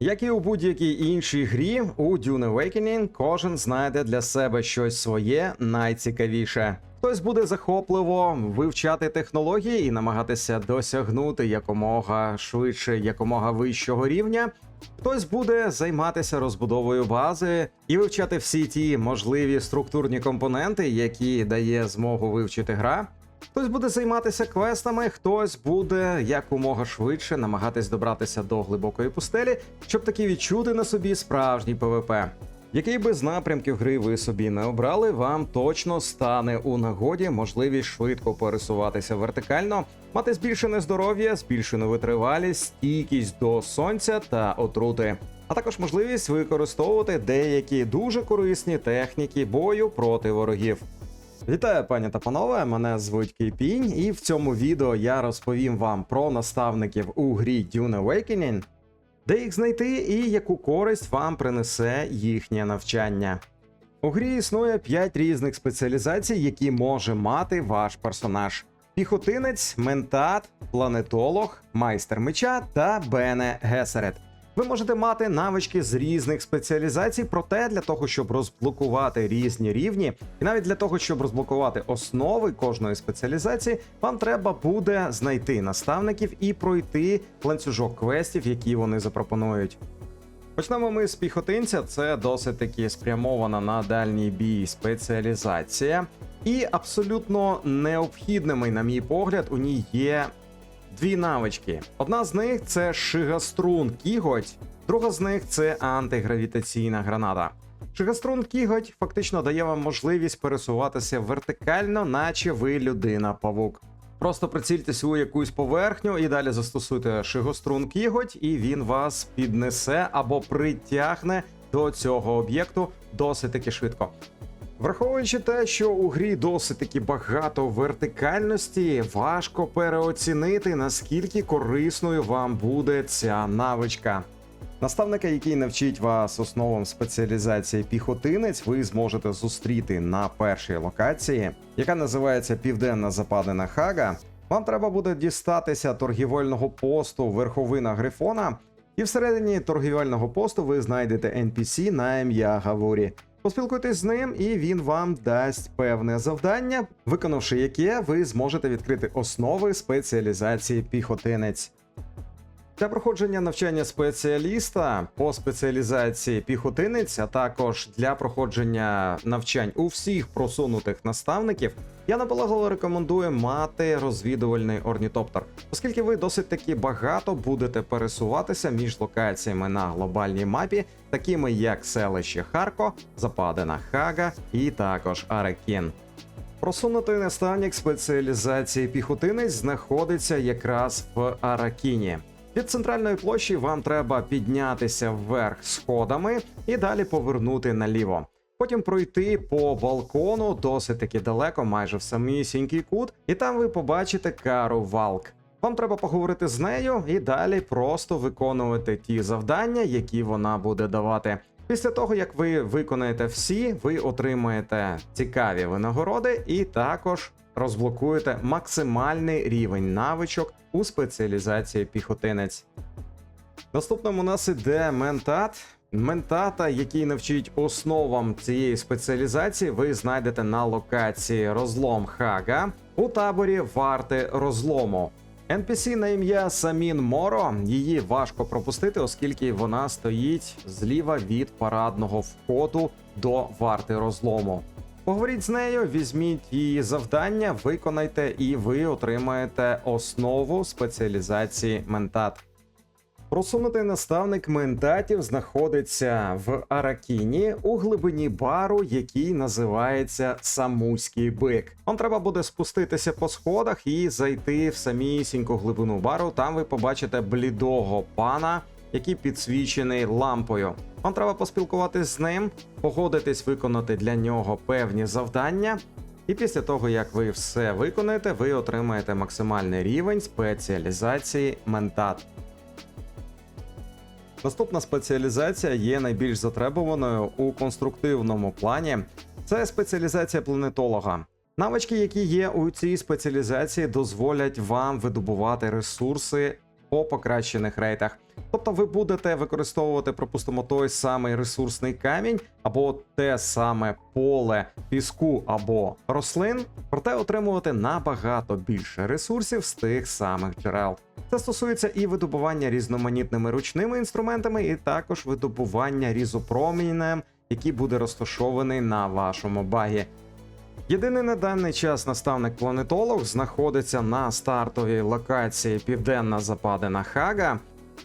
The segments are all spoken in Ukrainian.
Як і у будь-якій іншій грі, у Dune Awakening кожен знайде для себе щось своє найцікавіше. Хтось буде захопливо вивчати технології і намагатися досягнути якомога швидше, якомога вищого рівня. Хтось буде займатися розбудовою бази і вивчати всі ті можливі структурні компоненти, які дає змогу вивчити гра. Хтось буде займатися квестами, хтось буде якомога швидше намагатись добратися до глибокої пустелі, щоб таки відчути на собі справжній ПВП. Який би з напрямків гри ви собі не обрали, вам точно стане у нагоді можливість швидко пересуватися вертикально, мати збільшене здоров'я, збільшену витривалість, стійкість до сонця та отрути, а також можливість використовувати деякі дуже корисні техніки бою проти ворогів. Вітаю, пані та панове! Мене звуть Кейпінь, і в цьому відео я розповім вам про наставників у грі Dune Awakening, де їх знайти і яку користь вам принесе їхнє навчання. У грі існує 5 різних спеціалізацій, які може мати ваш персонаж: піхотинець, ментат, планетолог, майстер меча та Бене Гесерет. Ви можете мати навички з різних спеціалізацій, проте для того, щоб розблокувати різні рівні, і навіть для того, щоб розблокувати основи кожної спеціалізації, вам треба буде знайти наставників і пройти ланцюжок квестів, які вони запропонують. Почнемо ми з піхотинця. Це досить таки спрямована на дальній бій спеціалізація. І абсолютно необхідними, на мій погляд, у ній є дві навички. Одна з них це шигаструн кіготь, друга з них це антигравітаційна граната. Шигаструн кіготь фактично дає вам можливість пересуватися вертикально, наче ви людина-павук. Просто прицільтесь у якусь поверхню і далі застосуйте шигострун кіготь, і він вас піднесе або притягне до цього об'єкту досить таки швидко. Враховуючи те, що у грі досить таки багато вертикальності, важко переоцінити, наскільки корисною вам буде ця навичка. Наставника, який навчить вас основам спеціалізації піхотинець, ви зможете зустріти на першій локації, яка називається Південна Западина Хага. Вам треба буде дістатися торгівельного посту верховина Грифона, і всередині торгівельного посту ви знайдете NPC на ім'я Гаворі. Поспілкуйтесь з ним, і він вам дасть певне завдання, виконавши яке ви зможете відкрити основи спеціалізації піхотинець. Для проходження навчання спеціаліста по спеціалізації піхотинець, а також для проходження навчань у всіх просунутих наставників, я наполегливо рекомендую мати розвідувальний орнітоптер, оскільки ви досить таки багато будете пересуватися між локаціями на глобальній мапі, такими як селище Харко, Западина Хага і також Арекін. Просунутий наставник спеціалізації піхотинець знаходиться якраз в Аракіні. Від центральної площі вам треба піднятися вверх сходами і далі повернути наліво. Потім пройти по балкону досить таки далеко, майже в самісінький кут, і там ви побачите кару Валк. Вам треба поговорити з нею і далі просто виконувати ті завдання, які вона буде давати. Після того, як ви виконаєте всі, ви отримаєте цікаві винагороди і також розблокуєте максимальний рівень навичок у спеціалізації піхотинець. Наступним у нас іде ментат. Ментата, який навчить основам цієї спеціалізації, ви знайдете на локації розлом Хага у таборі варти розлому. NPC на ім'я Самін Моро. Її важко пропустити, оскільки вона стоїть зліва від парадного входу до варти розлому. Поговоріть з нею, візьміть її завдання, виконайте, і ви отримаєте основу спеціалізації ментат. Просунутий наставник ментатів знаходиться в Аракіні у глибині бару, який називається Самуський бик. Вам треба буде спуститися по сходах і зайти в самісіньку глибину бару. Там ви побачите блідого пана, який підсвічений лампою. Вам треба поспілкуватись з ним, погодитись виконати для нього певні завдання. І після того, як ви все виконаєте, ви отримаєте максимальний рівень спеціалізації ментат. Наступна спеціалізація є найбільш затребуваною у конструктивному плані. Це спеціалізація планетолога. Навички, які є у цій спеціалізації, дозволять вам видобувати ресурси по покращених рейтах. Тобто ви будете використовувати, припустимо, той самий ресурсний камінь або те саме поле піску або рослин, проте отримувати набагато більше ресурсів з тих самих джерел. Це стосується і видобування різноманітними ручними інструментами, і також видобування різопромінем, який буде розташований на вашому багі. Єдиний на даний час наставник-планетолог знаходиться на стартовій локації Південна Западина Хага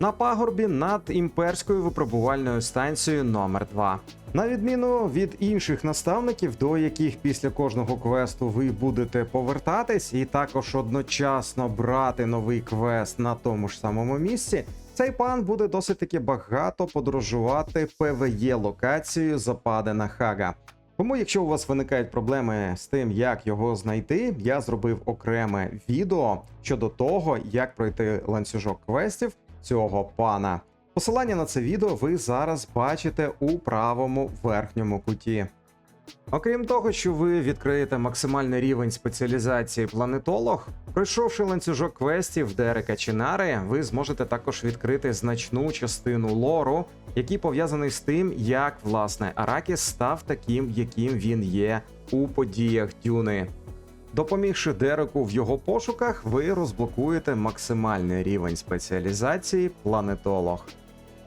на пагорбі над імперською випробувальною станцією номер 2 На відміну від інших наставників, до яких після кожного квесту ви будете повертатись, і також одночасно брати новий квест на тому ж самому місці. Цей пан буде досить таки багато подорожувати ПВЄ локацією Западина Хага. Тому, якщо у вас виникають проблеми з тим, як його знайти, я зробив окреме відео щодо того, як пройти ланцюжок квестів цього пана. Посилання на це відео ви зараз бачите у правому верхньому куті. Окрім того, що ви відкриєте максимальний рівень спеціалізації планетолог, пройшовши ланцюжок квестів Дерека Чинари, ви зможете також відкрити значну частину лору, який пов'язаний з тим, як власне Аракіс став таким, яким він є у подіях Дюни. Допомігши Дереку в його пошуках, ви розблокуєте максимальний рівень спеціалізації планетолог.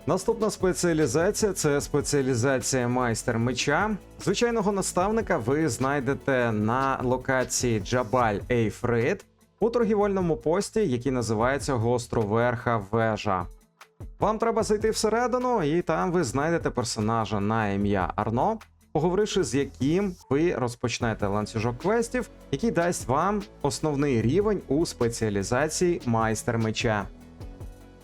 Наступна спеціалізація це спеціалізація майстер меча. Звичайного наставника ви знайдете на локації Джабаль Ейфрид у торгівельному пості, який називається Гостроверха Вежа. Вам треба зайти всередину, і там ви знайдете персонажа на ім'я Арно, поговоривши з яким ви розпочнете ланцюжок квестів, який дасть вам основний рівень у спеціалізації майстер меча.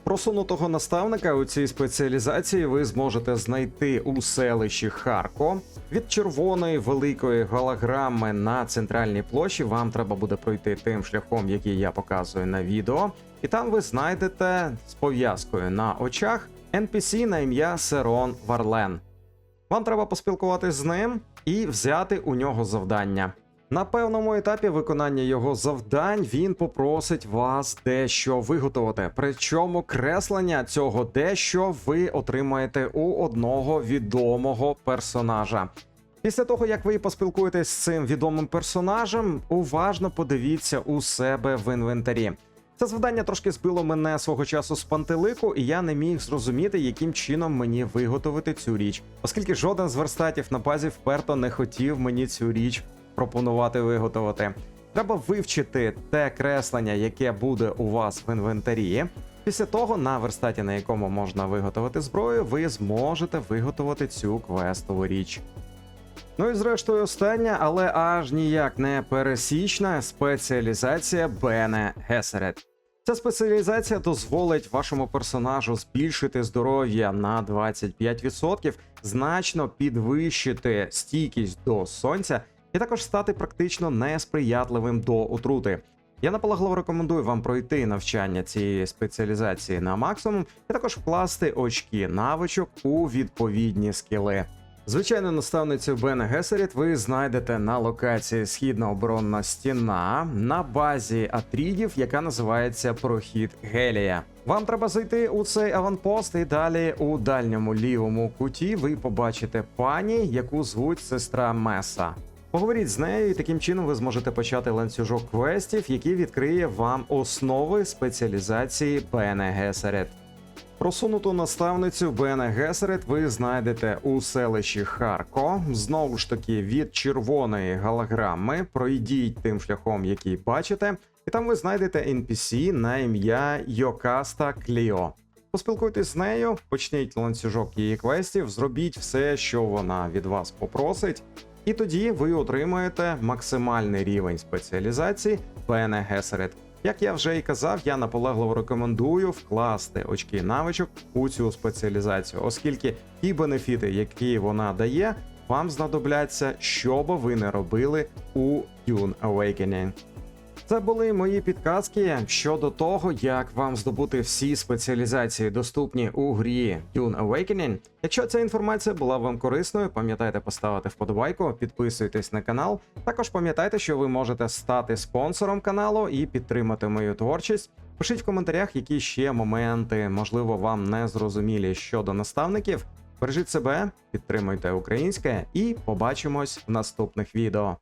Просунутого наставника у цій спеціалізації ви зможете знайти у селищі Харко. Від червоної великої голограми на центральній площі вам треба буде пройти тим шляхом, який я показую на відео, і там ви знайдете з пов'язкою на очах NPC на ім'я Серон Варлен. Вам треба поспілкуватись з ним і взяти у нього завдання. На певному етапі виконання його завдань він попросить вас дещо виготовити. Причому креслення цього дещо ви отримаєте у одного відомого персонажа. Після того, як ви поспілкуєтесь з цим відомим персонажем, уважно подивіться у себе в інвентарі. Це завдання трошки збило мене свого часу з пантелику, і я не міг зрозуміти, яким чином мені виготовити цю річ, оскільки жоден з верстатів на базі вперто не хотів мені цю річ пропонувати виготовити. Треба вивчити те креслення, яке буде у вас в інвентарі. Після того, на верстаті, на якому можна виготовити зброю, ви зможете виготовити цю квестову річ. Ну і зрештою, остання, але аж ніяк не пересічна спеціалізація Бене Гесерет. Ця спеціалізація дозволить вашому персонажу збільшити здоров'я на 25%, значно підвищити стійкість до сонця і також стати практично несприятливим до отрути. Я наполегливо рекомендую вам пройти навчання цієї спеціалізації на максимум і також вкласти очки навичок у відповідні скіли. Звичайно, наставницю Бен Гесеріт ви знайдете на локації Східна оборонна стіна на базі Атрідів, яка називається Прохід Гелія. Вам треба зайти у цей аванпост, і далі у дальньому лівому куті ви побачите пані, яку звуть сестра Меса. Поговоріть з нею, і таким чином ви зможете почати ланцюжок квестів, який відкриє вам основи спеціалізації Бене Гесерет. Просунуту наставницю Бене Гесерет ви знайдете у селищі Харко. Знову ж таки, від червоної голограми пройдіть тим шляхом, який бачите, і там ви знайдете NPC на ім'я Йокаста Кліо. Поспілкуйтесь з нею, почніть ланцюжок її квестів, зробіть все, що вона від вас попросить, і тоді ви отримаєте максимальний рівень спеціалізації Бене Гесерет. Як я вже і казав, я наполегливо рекомендую вкласти очки навичок у цю спеціалізацію, оскільки ті бенефіти, які вона дає, вам знадобляться, що би ви не робили у Dune Awakening. Це були мої підказки щодо того, як вам здобути всі спеціалізації, доступні у грі Dune Awakening. Якщо ця інформація була вам корисною, пам'ятайте поставити вподобайку, підписуйтесь на канал. Також пам'ятайте, що ви можете стати спонсором каналу і підтримати мою творчість. Пишіть в коментарях, які ще моменти, можливо, вам не зрозумілі щодо наставників. Бережіть себе, підтримуйте українське і побачимось в наступних відео.